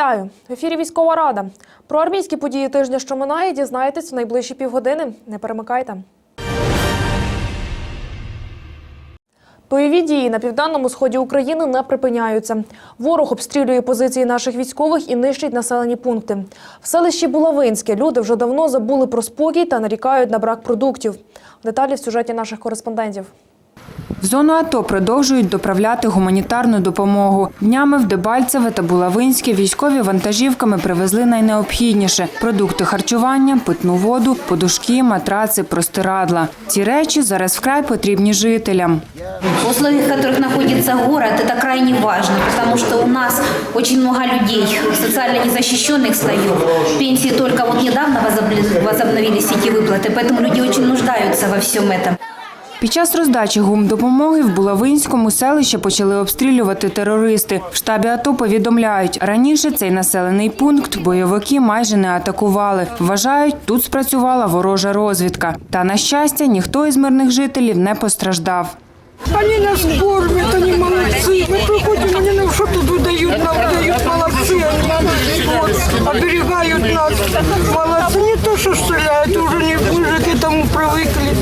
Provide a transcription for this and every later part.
Вітаю! В ефірі Військова Рада. Про армійські події тижня, що минає, дізнаєтесь в найближчі півгодини. Не перемикайте. Бойові дії на південному сході України не припиняються. Ворог обстрілює позиції наших військових і нищить населені пункти. В селищі Булавинське люди вже давно забули про спокій та нарікають на брак продуктів. Деталі в сюжеті наших кореспондентів. В зону АТО продовжують доправляти гуманітарну допомогу. Днями в Дебальцеве та Булавинське військові вантажівками привезли найнеобхідніше – продукти харчування, питну воду, подушки, матраци, простирадла. Ці речі зараз вкрай потрібні жителям. В условиях, в которых находится город, это крайне важно, потому что у нас очень много людей, социально незащищенных слоев. Пенсии только вот недавно возобли- возобновились эти выплаты, поэтому люди очень нуждаются во всем этом. Під час роздачі гумдопомоги в Булавинському селище почали обстрілювати терористи. В штабі АТО повідомляють, раніше цей населений пункт бойовики майже не атакували. Вважають, тут спрацювала ворожа розвідка. Та, на щастя, ніхто із мирних жителів не постраждав. Они нас кормят, они молодцы. Мы приходим, они нам что-то выдают, нам дают, молодцы. Они вот, оберегают нас. Молодцы, не то, что стреляют, уже не уже к этому привыкли.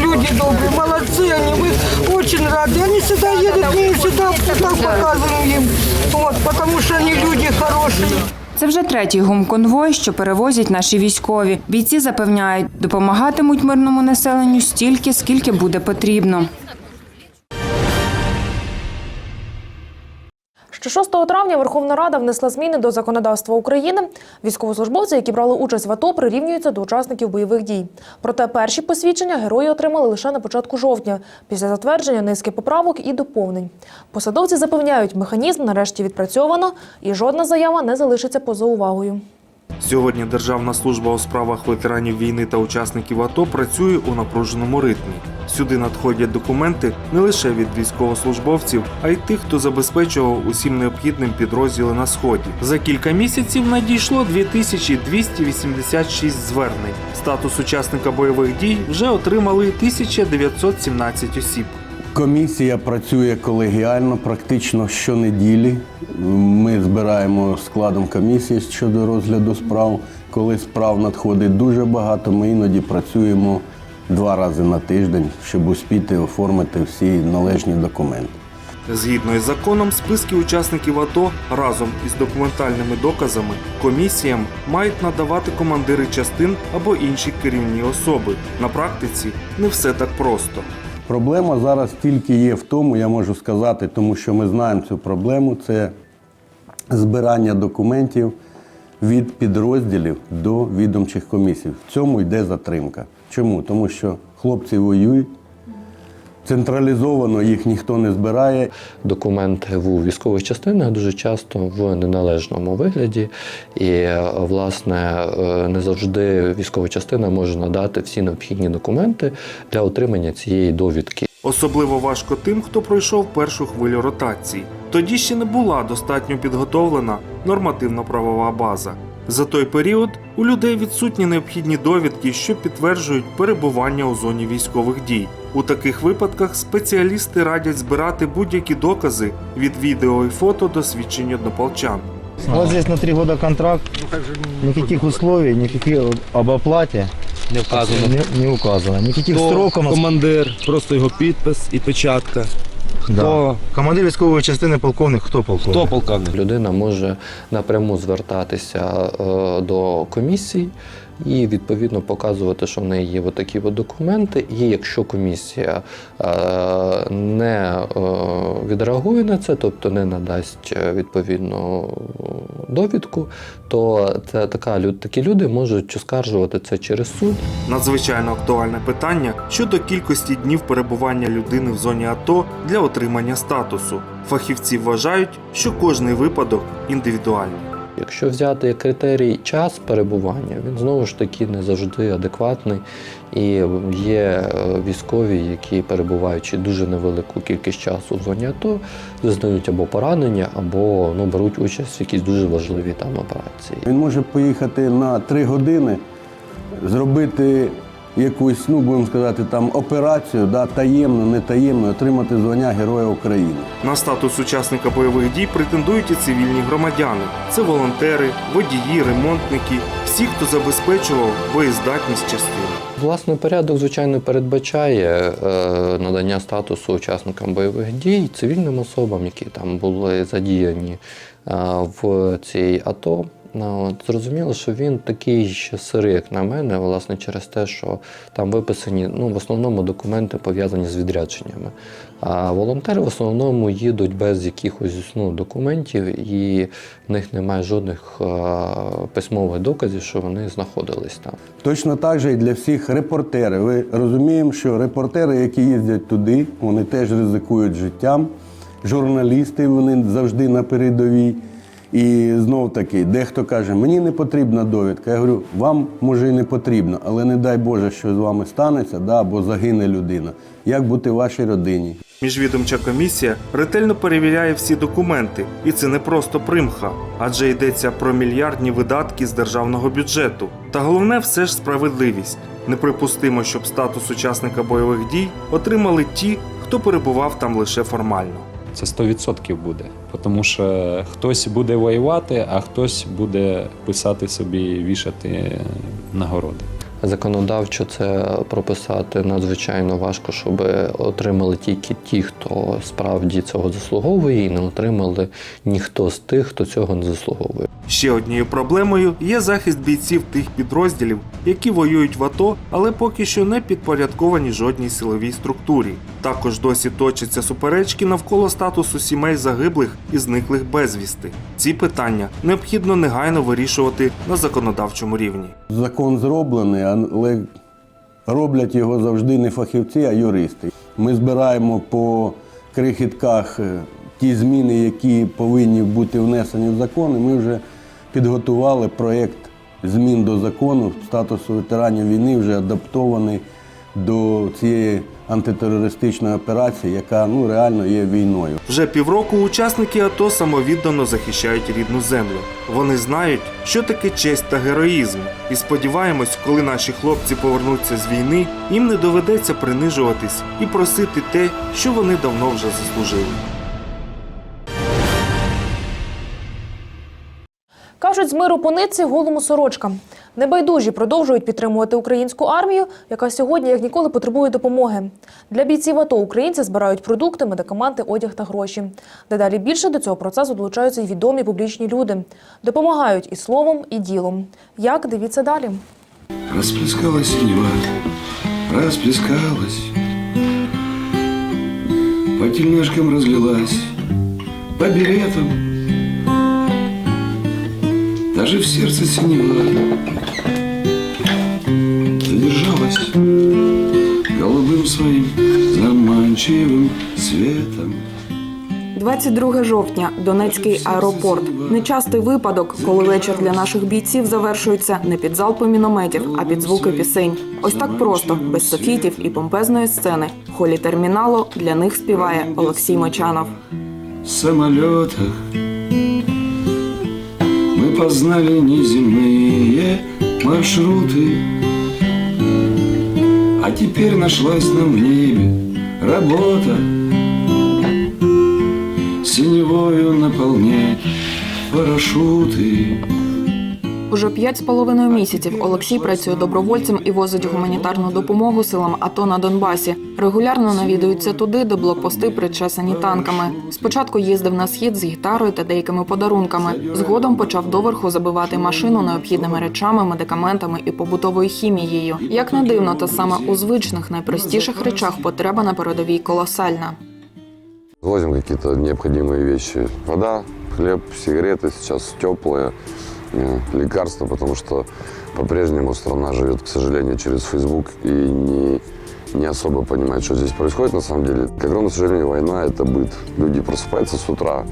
Люди добрые, молодцы они, мы очень рады. Они всегда едут, мы всегда так показываем им. Вот, потому что они люди хорошие. Це вже третій гумконвой, що перевозять наші військові. Бійці запевняють, допомагатимуть мирному населенню стільки, скільки буде потрібно. Ще 6 травня Верховна Рада внесла зміни до законодавства України. Військовослужбовці, які брали участь в АТО, прирівнюються до учасників бойових дій. Проте перші посвідчення герої отримали лише на початку жовтня, після затвердження низки поправок і доповнень. Посадовці запевняють, механізм нарешті відпрацьовано і жодна заява не залишиться поза увагою. Сьогодні Державна служба у справах ветеранів війни та учасників АТО працює у напруженому ритмі. Сюди надходять документи не лише від військовослужбовців, а й тих, хто забезпечував усім необхідним підрозділи на сході. За кілька місяців надійшло 2286 звернень. Статус учасника бойових дій вже отримали 1917 осіб. Комісія працює колегіально практично щонеділі. Ми збираємо складом комісії щодо розгляду справ. Коли справ надходить дуже багато, ми іноді працюємо два рази на тиждень, щоб успіти оформити всі належні документи. Згідно із законом, списки учасників АТО разом із документальними доказами комісіям мають надавати командири частин або інші керівні особи. На практиці не все так просто. Проблема зараз тільки є в тому, я можу сказати, тому що ми знаємо цю проблему. Це збирання документів від підрозділів до відомчих комісій. В цьому йде затримка. Чому? Тому що хлопці воюють, централізовано їх ніхто не збирає. документи в військових частинах дуже часто в неналежному вигляді, і власне е, не завжди військова частина може надати всі необхідні документи для отримання цієї довідки. Особливо важко тим, хто пройшов першу хвилю ротації. Тоді ще не була достатньо підготовлена нормативно-правова база. За той період у людей відсутні необхідні довідки, що підтверджують перебування у зоні військових дій. У таких випадках спеціалісти радять збирати будь-які докази від відео і фото до свідчень однополчан. Вот здесь на три года контракт, никаких условий, никаких об оплате Не вказано. не, не указано, никаких Хто строков. командир, просто його підпис і печатка. Да. Хто, Командир військової частини полковник, хто полковник? хто полковник? Людина може напряму звертатися е, до комісій і відповідно показувати, що в неї є такі документи. І якщо комісія е, не е, відреагує на це, тобто не надасть е, відповідну довідку, то це така такі люди можуть оскаржувати це через суд. Надзвичайно актуальне питання щодо кількості днів перебування людини в зоні АТО для отримання статусу. Фахівці вважають, що кожний випадок індивідуальний. Якщо взяти критерій час перебування, він знову ж таки не завжди адекватний. І є е, військові, які перебуваючи дуже невелику кількість часу в зоні АТО, зазнають або поранення, або ну, беруть участь в якісь дуже важливі там операції. Він може поїхати на три години, зробити якусь, ну будемо сказати, там операцію, да, таємно, не таємно, отримати звання Героя України. На статус учасника бойових дій претендують і цивільні громадяни. Це волонтери, водії, ремонтники, всі, хто забезпечував боєздатність частини. Власний порядок, звичайно, передбачає е, надання статусу учасникам бойових дій цивільним особам, які там були задіяні е, в цій АТО. От, зрозуміло, що він такий ще сирий, як на мене, власне, через те, що там виписані ну, в основному документи пов'язані з відрядженнями. А волонтери в основному їдуть без якихось ну, документів, і в них немає жодних е, письмових доказів, що вони знаходились там. Точно так же і для всіх репортерів. Ви розуміємо, що репортери, які їздять туди, вони теж ризикують життям. Журналісти вони завжди на передовій. І знов таки, дехто каже, мені не потрібна довідка. Я говорю, вам може і не потрібно, але не дай Боже, що з вами станеться, да, або загине людина. Як бути вашій родині? Міжвідомча комісія ретельно перевіряє всі документи, і це не просто примха, адже йдеться про мільярдні видатки з державного бюджету. Та головне все ж справедливість. Неприпустимо, щоб статус учасника бойових дій отримали ті, хто перебував там лише формально. Це 100% буде. Тому що хтось буде воювати, а хтось буде писати собі, вішати нагороди. Законодавчо це прописати надзвичайно важко, щоб отримали тільки ті, хто справді цього заслуговує, і не отримали ніхто з тих, хто цього не заслуговує. Ще однією проблемою є захист бійців тих підрозділів, які воюють в АТО, але поки що не підпорядковані жодній силовій структурі. Також досі точаться суперечки навколо статусу сімей загиблих і зниклих безвісти. Ці питання необхідно негайно вирішувати на законодавчому рівні. Закон зроблений, але роблять його завжди не фахівці, а юристи. Ми збираємо по крихітках е, ті зміни, які повинні бути внесені в закон. І ми вже підготували проєкт змін до закону статусу ветеранів війни, вже адаптований до цієї антитерористичної операції, яка ну реально є війною. Вже півроку учасники АТО самовіддано захищають рідну землю. Вони знають, що таке честь та героїзм, і сподіваємось, коли наші хлопці повернуться з війни, їм не доведеться принижуватись і просити те, що вони давно вже заслужили. Кажуть, з миру по нитці голому сорочка. Небайдужі продовжують підтримувати українську армію, яка сьогодні як ніколи потребує допомоги. Для бійців АТО українці збирають продукти, медикаменти, одяг та гроші. Дедалі більше до цього процесу долучаються і відомі публічні люди. Допомагають і словом, і ділом. Як дивіться далі? Расплескалась синева, расплескалась По тельняшкам разлилась, по беретам Даже в сердце синева Задержалась голубым своим заманчивым светом 22 жовтня, Донецький аеропорт. Нечастий випадок, коли вечір для наших бійців завершується не під залпи мінометів, а під звуки пісень. Ось так просто, без софітів і помпезної сцени. В холі терміналу для них співає Олексій Мочанов. самолетах Мы познали неземные маршруты. А теперь нашлась нам в небе работа. Синевою наполнять парашюты Уже п'ять з половиною місяців Олексій працює добровольцем і возить гуманітарну допомогу силам АТО на Донбасі. Регулярно навідується туди, де блокпости причесані танками. Спочатку їздив на схід з гітарою та деякими подарунками. Згодом почав доверху забивати машину необхідними речами, медикаментами і побутовою хімією. Як не дивно, та саме у звичних найпростіших речах потреба на передовій колосальна. Возим какие-то необходимые вещи. Вода, хлеб, сигареты, сейчас теплые, э, Лекарства, потому что по-прежнему страна живет, к сожалению, через Facebook и не, не особо понимает, что здесь происходит на самом деле. К огромному сожалению, война – это быт. Люди просыпаются с утра,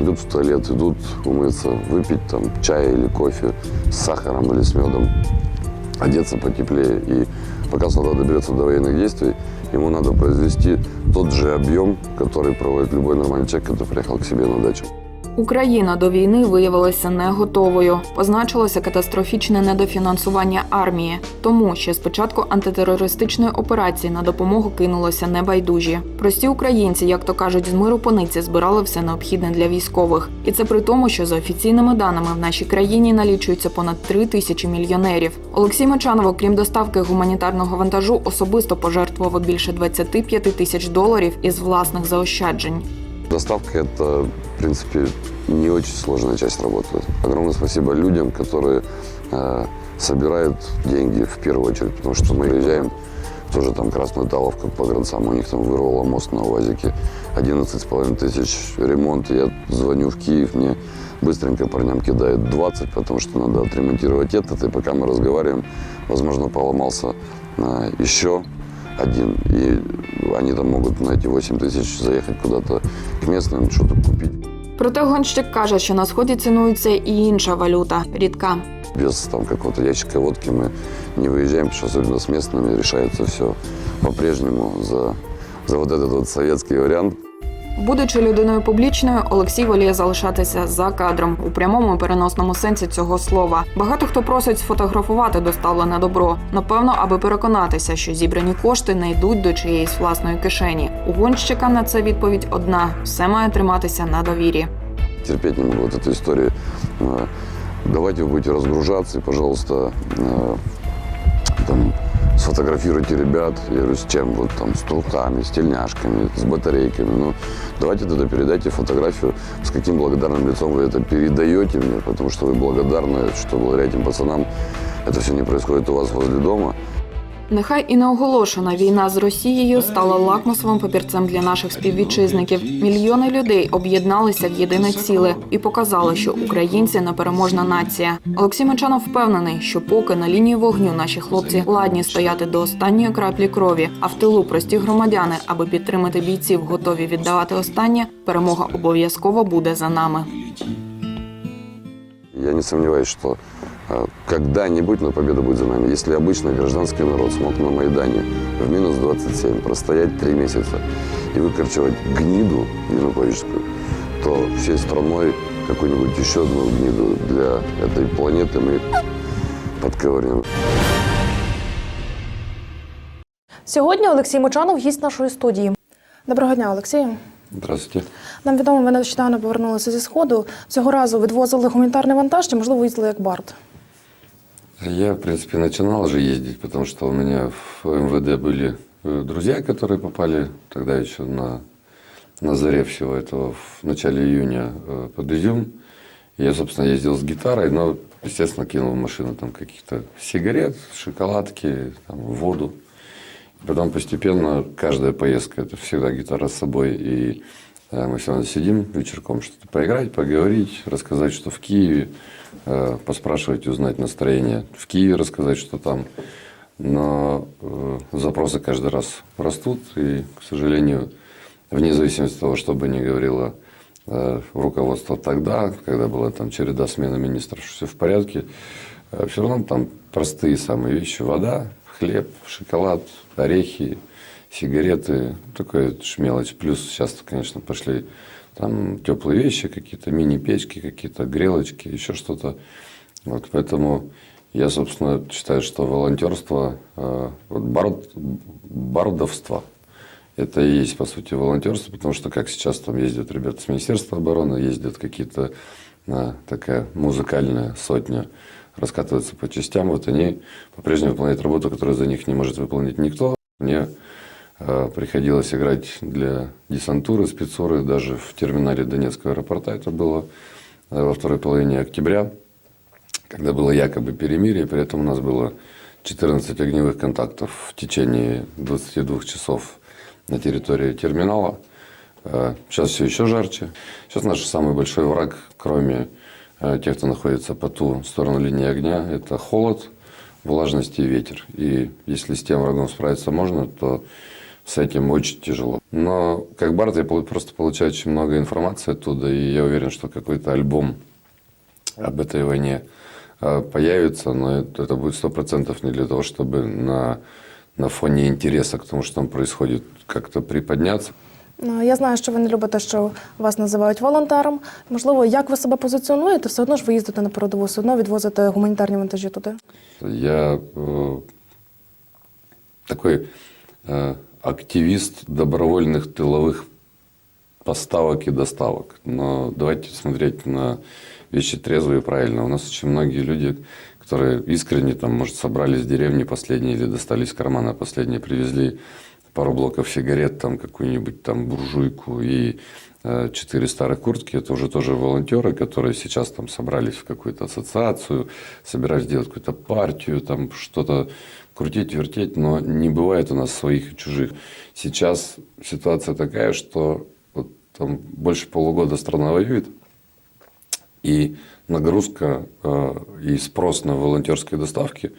идут в туалет, идут умыться, выпить там чай или кофе с сахаром или с медом, одеться потеплее. И пока солдат доберется до военных действий, ему надо произвести тот же объем, который проводит любой нормальный человек, который приехал к себе на дачу. Україна до війни виявилася не готовою. Позначилося катастрофічне недофінансування армії, тому що спочатку антитерористичної операції на допомогу кинулося небайдужі. Прості українці, як то кажуть, з миру пониці збирали все необхідне для військових, і це при тому, що за офіційними даними в нашій країні налічується понад три тисячі мільйонерів. Олексій Мочанов, окрім доставки гуманітарного вантажу, особисто пожертвував більше 25 тисяч доларів із власних заощаджень. Доставка – это, принципе, не очень сложная часть работы. Огромное спасибо людям, которые э, собирают деньги в первую очередь, потому что мы приезжаем, тоже там Красную Таловку по гранцам, у них там вырвало мост на УАЗике, 11,5 тысяч ремонт. Я звоню в Киев, мне быстренько парням кидают 20, потому что надо отремонтировать этот, и пока мы разговариваем, возможно, поломался э, еще один, и они там могут на эти 8 тысяч заехать куда-то к местным, что-то купить. Проте гонщик каже, що на сході цінується і інша валюта рідка. Без там какого-то ящика водки мы не выезжаем, потому что особенно с местными решается все по-прежнему за, за вот этот вот советский вариант. Будучи людиною публічною, Олексій воліє залишатися за кадром у прямому і переносному сенсі цього слова. Багато хто просить сфотографувати доставлене добро, напевно, аби переконатися, що зібрані кошти не йдуть до чиєїсь власної кишені. У гонщика на це відповідь одна: все має триматися на довірі. Терпеть не могу вот эту историю. Э, Давайте вы будете разгружаться, и, пожалуйста, э, там, сфотографируйте ребят. Я говорю, с чем? Вот там, с трухами, с тельняшками, с батарейками. Ну, давайте тогда передайте фотографию, с каким благодарным лицом вы это передаете мне, потому что вы благодарны, что благодаря этим пацанам это все не происходит у вас возле дома. Нехай і неоголошена війна з Росією стала лакмусовим папірцем для наших співвітчизників. Мільйони людей об'єдналися в єдине ціле і показали, що українці непереможна нація. Олексій Мочанов впевнений, що поки на лінії вогню наші хлопці ладні стояти до останньої краплі крові, а в тилу прості громадяни, аби підтримати бійців, готові віддавати останнє, перемога обов'язково буде за нами. Я не сомневаюсь, что э, когда-нибудь, но победа будет за нами. Если обычный гражданский народ смог на Майдане в минус 27 простоять три месяца и выкорчевать гниду януковическую, то всей страной какую-нибудь еще одну гниду для этой планеты мы подковырнем. Сьогодні Олексій Мочанов гість нашої студії. Доброго дня, Олексію. Здравствуйте. Нам відомо, ви нещодавно повернулися зі сходу. Цього разу відвозили гуманітарний вантаж, чи можливо їздили як бард. Я, в принципе, начинал уже ездить, потому что у меня в МВД были э, друзья, которые попали тогда еще на, на заре всего этого, в начале июня э, под Изюм. Я, собственно, ездил с гитарой, но, естественно, кинул в машину там каких-то сигарет, шоколадки, там, воду. Потом постепенно каждая поездка это всегда гитара с собой. И мы все равно сидим вечерком что-то поиграть, поговорить, рассказать, что в Киеве, э, поспрашивать, узнать настроение в Киеве, рассказать, что там. Но э, запросы каждый раз растут, и, к сожалению, вне зависимости от того, что бы ни говорило э, руководство тогда, когда была там череда смены министров, все в порядке, э, все равно там простые самые вещи. Вода, хлеб, шоколад, орехи, сигареты. Такая ж мелочь. Плюс сейчас, конечно, пошли там теплые вещи, какие-то мини-печки, какие-то грелочки, еще что-то. Вот поэтому я, собственно, считаю, что волонтерство, э, вот бард, бардовство, это и есть, по сути, волонтерство, потому что, как сейчас там ездят ребята с Министерства обороны, ездят какие-то, э, такая музыкальная сотня, раскатываются по частям, вот они по-прежнему выполняют работу, которую за них не может выполнить никто. Мне приходилось играть для десантуры, спецуры, даже в терминале Донецкого аэропорта это было э, во второй половине октября, когда было якобы перемирие, при этом у нас было 14 огневых контактов в течение 22 часов на территории терминала. Э, Сейчас все еще жарче. Сейчас наш самый большой враг, кроме э, тех, кто находится по ту сторону линии огня, это холод, влажность и ветер. И если с тем врагом справиться можно, то с этим очень тяжело. Но как бард я пол- просто получаю очень много информации оттуда, и я уверен, что какой-то альбом об этой войне э, появится, но это, это будет сто процентов не для того, чтобы на, на фоне интереса к тому, что там происходит, как-то приподняться. Ну, Я знаю, що ви не любите, що вас називають волонтером. Можливо, як ви себе позиціонуєте, все одно ж ви їздите на передову, все одно відвозите гуманітарні вантажі туди. Я э, такой э, активист добровольных тыловых поставок и доставок. Но давайте смотреть на вещи трезво и правильно. У нас очень многие люди, которые искренне, там, может, собрали с деревни последние или достали из кармана последние, привезли пару блоков сигарет, там, какую-нибудь там буржуйку и э, четыре старых куртки. Это уже тоже волонтеры, которые сейчас там собрались в какую-то ассоциацию, собирались делать какую-то партию, там что-то крутить, вертеть, но не бывает у нас своих и чужих. Сейчас ситуация такая, что вот там больше полугода страна воюет, и нагрузка э, и спрос на волонтерские доставки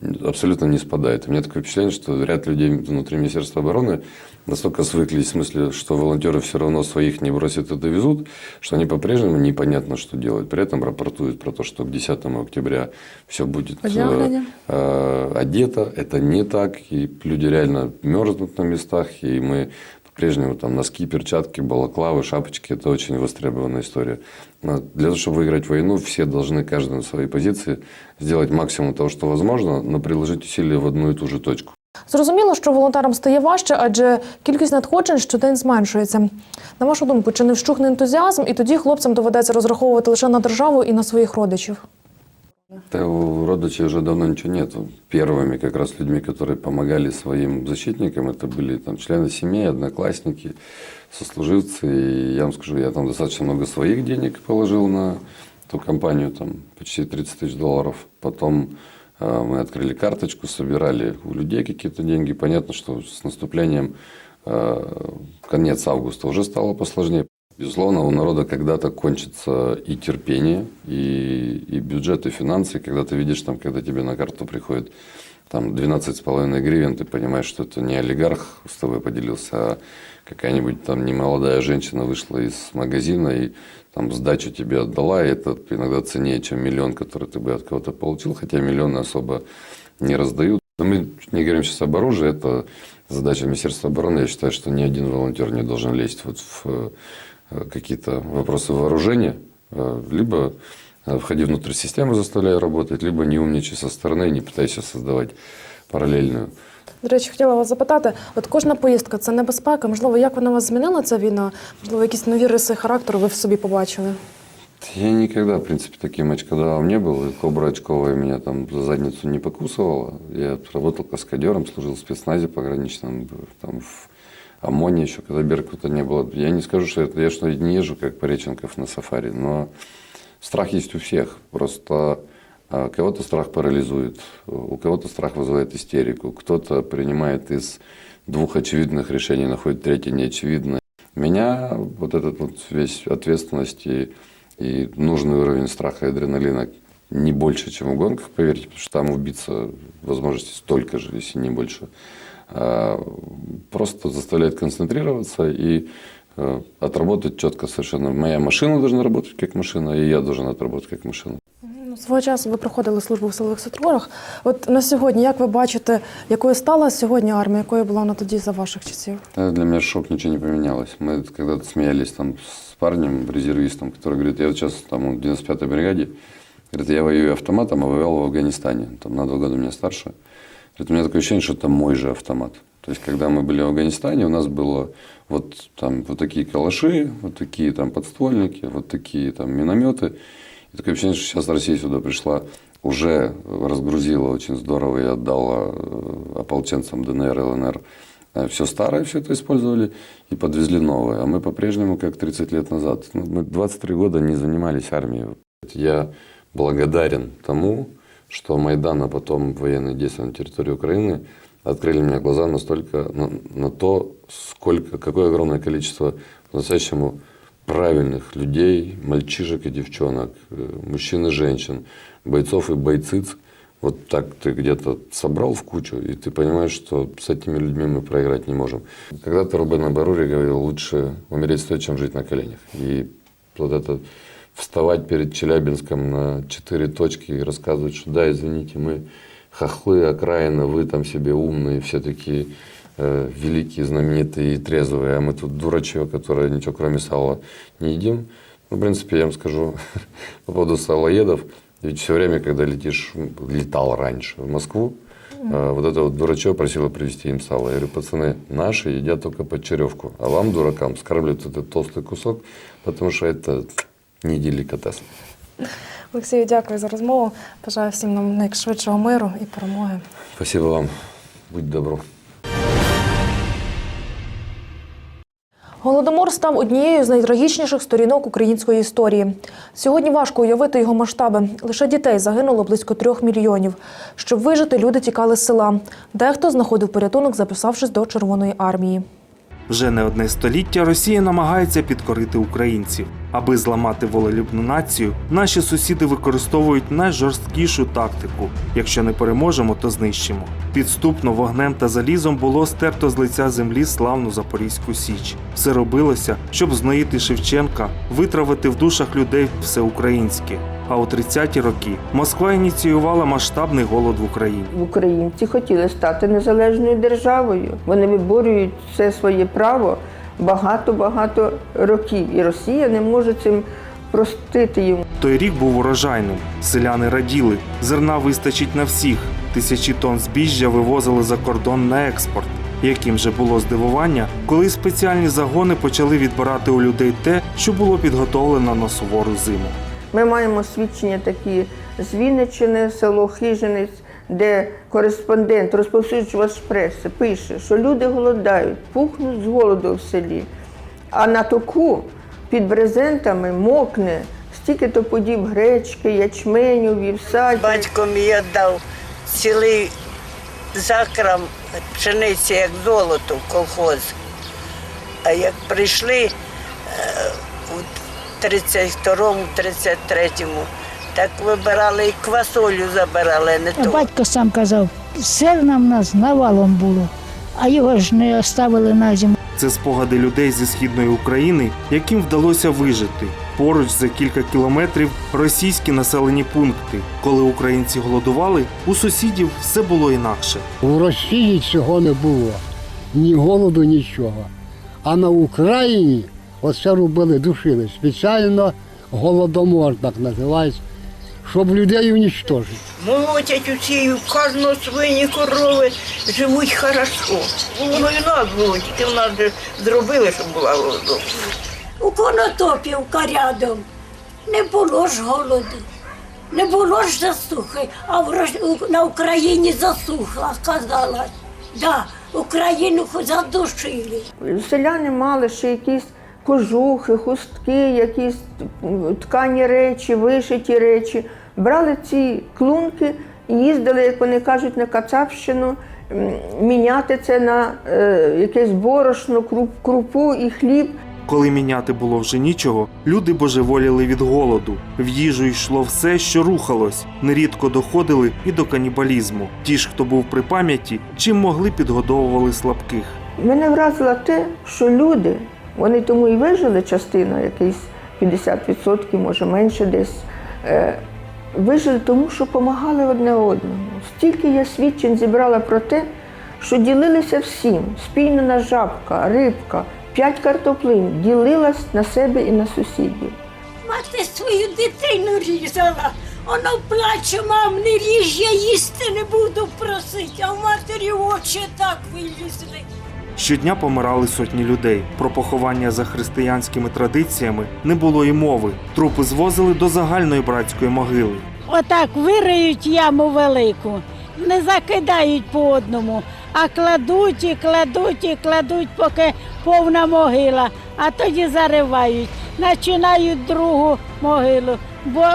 абсолютно не спадает. У меня такое впечатление, что ряд людей внутри Министерства обороны настолько свыклись в смысле, что волонтеры все равно своих не бросят и довезут, что они по-прежнему непонятно, что делать. При этом рапортуют про то, что к 10 октября все будет э, э, одето. Это не так. И люди реально мерзнут на местах. И мы по-прежнему там носки, перчатки, балаклавы, шапочки – это очень востребованная история. Но для того, чтобы выиграть войну, все должны, каждый на своей позиции, сделать максимум того, что возможно, но приложить усилия в одну и ту же точку. Зрозуміло, що волонтерам стає важче, адже кількість надходжень щодень зменшується. На вашу думку, чи не вщухне ентузіазм, і тоді хлопцям доведеться розраховувати лише на державу і на своїх родичів? Да, у родичей уже давно ничего нет. Первыми как раз людьми, которые помогали своим защитникам, это были там, члены семьи, одноклассники, сослуживцы. И я вам скажу, я там достаточно много своих денег положил на ту компанию, там почти 30 тысяч долларов. Потом э, мы открыли карточку, собирали у людей какие-то деньги. Понятно, что с наступлением э, конец августа уже стало посложнее. Безусловно, у народа когда-то кончится и терпение, и, и бюджет, и финансы. Когда ты видишь, там, когда тебе на карту приходит там 12,5 гривен, ты понимаешь, что это не олигарх с тобой поделился, а какая-нибудь там немолодая женщина вышла из магазина и там сдачу тебе отдала, и это иногда ценнее, чем миллион, который ты бы от кого-то получил, хотя миллионы особо не раздают. Но мы не говорим сейчас об оружии, это задача Министерства обороны. Я считаю, что ни один волонтер не должен лезть вот в какие-то вопросы вооружения, э, либо э, входи внутрь системы, заставляя работать, либо не умничай со стороны, не пытайся создавать параллельную. До речі, хотіла вас запитати: от кожна поїздка це небезпека. Можливо, як вона вас змінила ця війна? Можливо, якісь нові риси характеру ви в собі побачили? Я никогда, в принципе, таким очкодавом не был. И кобра очковая меня там за задницу не покусывала. Я работал каскадером, служил в спецназе пограничном, там в ОМОНе еще, когда Беркута не было. Я не скажу, что это я что не езжу, как Пореченков на сафари, но страх есть у всех. Просто а, кого-то страх парализует, у кого-то страх вызывает истерику, кто-то принимает из двух очевидных решений, находит третье неочевидное. Меня вот этот вот весь ответственность и, и нужный уровень страха и адреналина не больше, чем в гонках, поверьте, потому что там убиться возможности столько же, если не больше. А, Просто заставляет концентрироваться и э, отработать четко совершенно. Моя машина должна работать как машина, и я должен отработать как машина. Ну, Свого часу ви проходили службу в силових структурах. От на сьогодні, як ви бачите, якою стала сьогодні армія, якою була вона тоді за ваших часів? Э, Для меня шок, ничего не поменялось. Мы когда-то смеялись там с парнем, резервистом, который говорит, я вот сейчас там он в 95-й бригаде, говорит, я воюю автоматом, а воевал в Афганистане, там на два года меня старше. Говорит, у меня такое ощущение, что это мой же автомат. То есть, когда мы были в Афганистане, у нас было вот там вот такие калаши, вот такие там подствольники, вот такие там минометы. И такое ощущение, что сейчас Россия сюда пришла, уже разгрузила очень здорово и отдала э, ополченцам ДНР, ЛНР все старое, все это использовали и подвезли новое. А мы по-прежнему, как 30 лет назад, ну, мы 23 года не занимались армией. Я благодарен тому, что Майдан, а потом военные действия на территории Украины открыли мне глаза настолько на, на то, сколько, какое огромное количество по-настоящему правильных людей, мальчишек и девчонок, э, мужчин и женщин, бойцов и бойциц, вот так ты где-то собрал в кучу, и ты понимаешь, что с этими людьми мы проиграть не можем. Когда-то Рубен Барури говорил, лучше умереть стоя, чем жить на коленях. И вот это вставать перед Челябинском на четыре точки и рассказывать, что да, извините, мы хохлы, окраина, вы там себе умные, все такие э, великий, знаменитый и трезвый, а мы тут дурачье, которое ничего кроме сала не едим. Ну, в принципе, я вам скажу по поводу салоедов. Ведь все время, когда летишь, летал раньше в Москву, э, вот это вот дурачье просило привезти им сало. Я говорю, пацаны, наши едят только под черевку, а вам, дуракам, скармливают этот толстый кусок, потому что это не деликатес. Олексію, дякую за розмову. Бажаю всім нам найшвидшого миру і перемоги. Спасибо вам. Будь добро. Голодомор став однією з найтрагічніших сторінок української історії. Сьогодні важко уявити його масштаби. Лише дітей загинуло близько трьох мільйонів. Щоб вижити, люди тікали з села. Дехто знаходив порятунок, записавшись до Червоної армії. Вже не одне століття Росія намагається підкорити українців. Аби зламати волелюбну націю, наші сусіди використовують найжорсткішу тактику. Якщо не переможемо, то знищимо. Підступно вогнем та залізом було стерто з лиця землі славну Запорізьку Січ. Все робилося, щоб зноїти Шевченка, витравити в душах людей все українське. А у 30-ті роки Москва ініціювала масштабний голод в Україні. Українці хотіли стати незалежною державою. Вони виборюють це своє право багато-багато років. І Росія не може цим простити їм. Той рік був урожайним. Селяни раділи, зерна вистачить на всіх. Тисячі тонн збіжжя вивозили за кордон на експорт. Яким же було здивування, коли спеціальні загони почали відбирати у людей те, що було підготовлено на сувору зиму. Ми маємо свідчення такі з Вінниччини, село Хижинець, де кореспондент, розповсюджувач преси, пише, що люди голодають, пухнуть з голоду в селі. А на току під брезентами мокне стільки-то подіб гречки, ячменю, вівса. Батько мій віддав цілий закрам пшениці, як золото в колхоз. А як прийшли 32-му, 33-му, так вибирали і квасолю забирали, не то. Батько сам казав, зерна в нас навалом було, а його ж не оставили на зиму. Це спогади людей зі східної України, яким вдалося вижити. Поруч за кілька кілометрів російські населені пункти. Коли українці голодували, у сусідів все було інакше. У Росії цього не було. Ні голоду, нічого. А на Україні оце робили, душили. Спеціально голодомор так називається, щоб людей унічтожити. Молотять усі, в кожного свині корови живуть хорошо. Воно і нас було, тільки в нас же зробили, щоб була голодовка. У Конотопівка рядом не було ж голоду, не було ж засухи, а в на Україні засухла, казала. Да, Україну задушили. Селяни мали ще якісь кожухи, хустки, якісь ткані речі, вишиті речі. Брали ці клунки і їздили, як вони кажуть, на Кацапщину, міняти це на е, якесь борошно, круп- крупу і хліб. Коли міняти було вже нічого, люди божеволіли від голоду. В їжу йшло все, що рухалось. Нерідко доходили і до канібалізму. Ті ж, хто був при пам'яті, чим могли підгодовували слабких. Мене вразило те, що люди, вони тому і вижили частина, якийсь 50%, може менше десь. Е, вижили тому, що допомагали одне одному. Стільки я свідчень зібрала про те, що ділилися всім. Спільнена жабка, рибка, п'ять картоплин ділилась на себе і на сусідів. Мати свою дитину різала. Вона плаче, мам, не ріж, я їсти не буду просити, а в матері очі так вилізли. Щодня помирали сотні людей. Про поховання за християнськими традиціями не було і мови. Трупи звозили до загальної братської могили. Отак вириють яму велику, не закидають по одному, а кладуть і кладуть і кладуть, поки повна могила, а тоді заривають, починають другу могилу, бо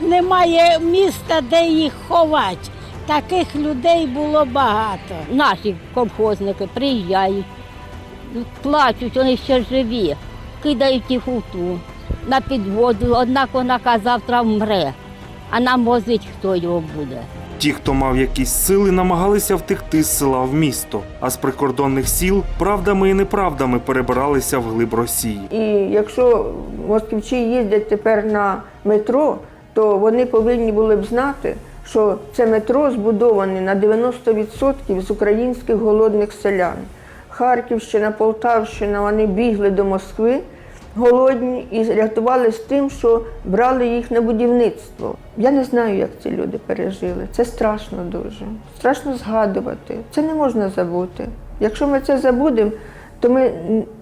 немає міста, де їх ховати. Таких людей було багато. Наші колхозники приїжджають, плачуть, вони ще живі, кидають їх у ту на підводу, однак вона каже, завтра вмре, а нам возить хто його буде. Ті, хто мав якісь сили, намагалися втекти з села в місто, а з прикордонних сіл правдами і неправдами перебиралися в глиб Росії. І якщо москвичі їздять тепер на метро, то вони повинні були б знати, що це метро збудоване на 90% з українських голодних селян. Харківщина, Полтавщина, вони бігли до Москви голодні і рятували з тим, що брали їх на будівництво. Я не знаю, як ці люди пережили. Це страшно дуже. Страшно згадувати. Це не можна забути. Якщо ми це забудемо, то ми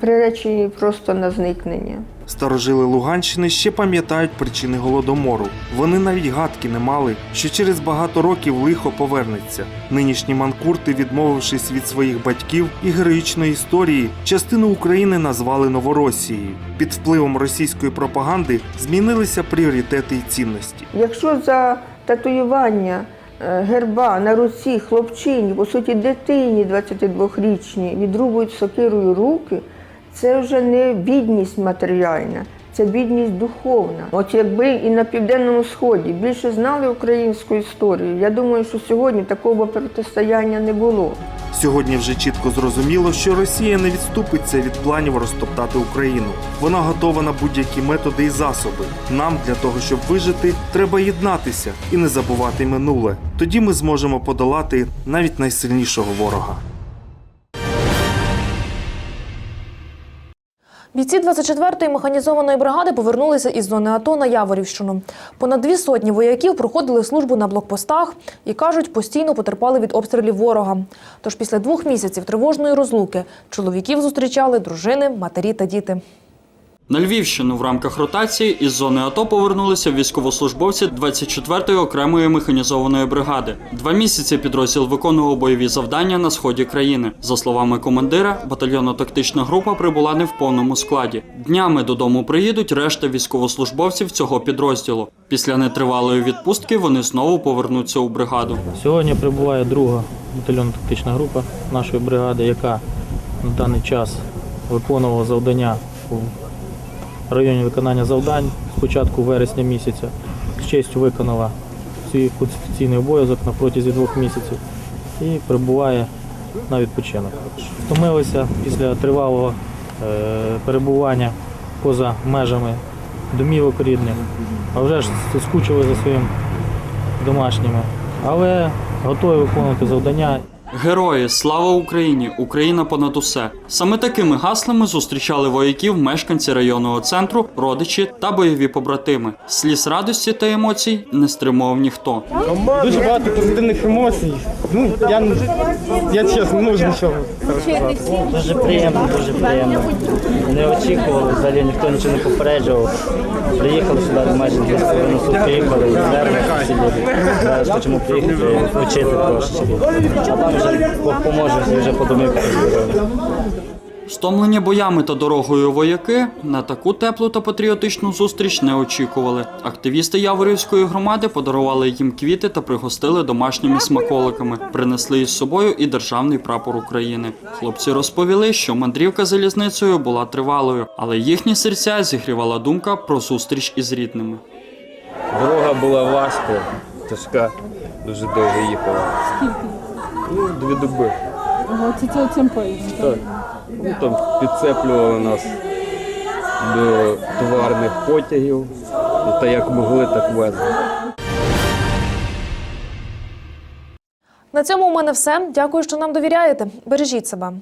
приречені просто на зникнення. Старожили Луганщини ще пам'ятають причини голодомору. Вони навіть гадки не мали, що через багато років лихо повернеться. Нинішні манкурти, відмовившись від своїх батьків і героїчної історії, частину України назвали Новоросією. Під впливом російської пропаганди змінилися пріоритети і цінності. Якщо за татуювання герба на руці хлопчині, по суті, дитині 22-річній, відрубують сокирою руки, це вже не бідність матеріальна, це бідність духовна. От якби і на південному сході більше знали українську історію, я думаю, що сьогодні такого протистояння не було. Сьогодні вже чітко зрозуміло, що Росія не відступиться від планів розтоптати Україну. Вона готова на будь-які методи і засоби. Нам для того, щоб вижити, треба єднатися і не забувати минуле. Тоді ми зможемо подолати навіть найсильнішого ворога. Бійці 24-ї механізованої бригади повернулися із зони АТО на Яворівщину. Понад дві сотні вояків проходили службу на блокпостах і кажуть, постійно потерпали від обстрілів ворога. Тож після двох місяців тривожної розлуки чоловіків зустрічали дружини, матері та діти. На Львівщину в рамках ротації із зони АТО повернулися військовослужбовці 24-ї окремої механізованої бригади. Два місяці підрозділ виконував бойові завдання на сході країни. За словами командира, батальйонно-тактична група прибула не в повному складі. Днями додому приїдуть решта військовослужбовців цього підрозділу. Після нетривалої відпустки вони знову повернуться у бригаду. Сьогодні прибуває друга батальйонно-тактична група нашої бригади, яка на даний час виконувала завдання у районі виконання завдань з початку вересня місяця. З честю виконала свій конституційний обов'язок на протязі двох місяців і прибуває на відпочинок. Втомилися після тривалого е, перебування поза межами домівок рідних, а вже ж скучили за своїм домашніми, але готові виконувати завдання. Герої, слава Україні! Україна понад усе. Саме такими гаслами зустрічали вояків мешканці районного центру, родичі та бойові побратими. Сліз радості та емоцій не стримував ніхто. Дуже багато позитивних емоцій. Ну, я, я чесно, не можу нічого. Дуже приємно, дуже приємно. Не очікували, взагалі ніхто нічого не попереджував. Приїхали сюди майже дві половиною сутки, приїхали, нерви всі люди. Хочемо приїхати, вчити трошечки. Вже поможемо, вже по. Стомлені боями та дорогою вояки на таку теплу та патріотичну зустріч не очікували. Активісти Яворівської громади подарували їм квіти та пригостили домашніми смаколиками. Принесли із собою і державний прапор України. Хлопці розповіли, що мандрівка залізницею була тривалою, але їхні серця зігрівала думка про зустріч із рідними. Дорога була важка, тяжка, дуже довго їхала. Ну, дві доби. Ага, це це цим поїздом. Так. Ну, там підцеплювали нас до товарних потягів. Ну, Та як могли, так везли. На цьому у мене все. Дякую, що нам довіряєте. Бережіть себе.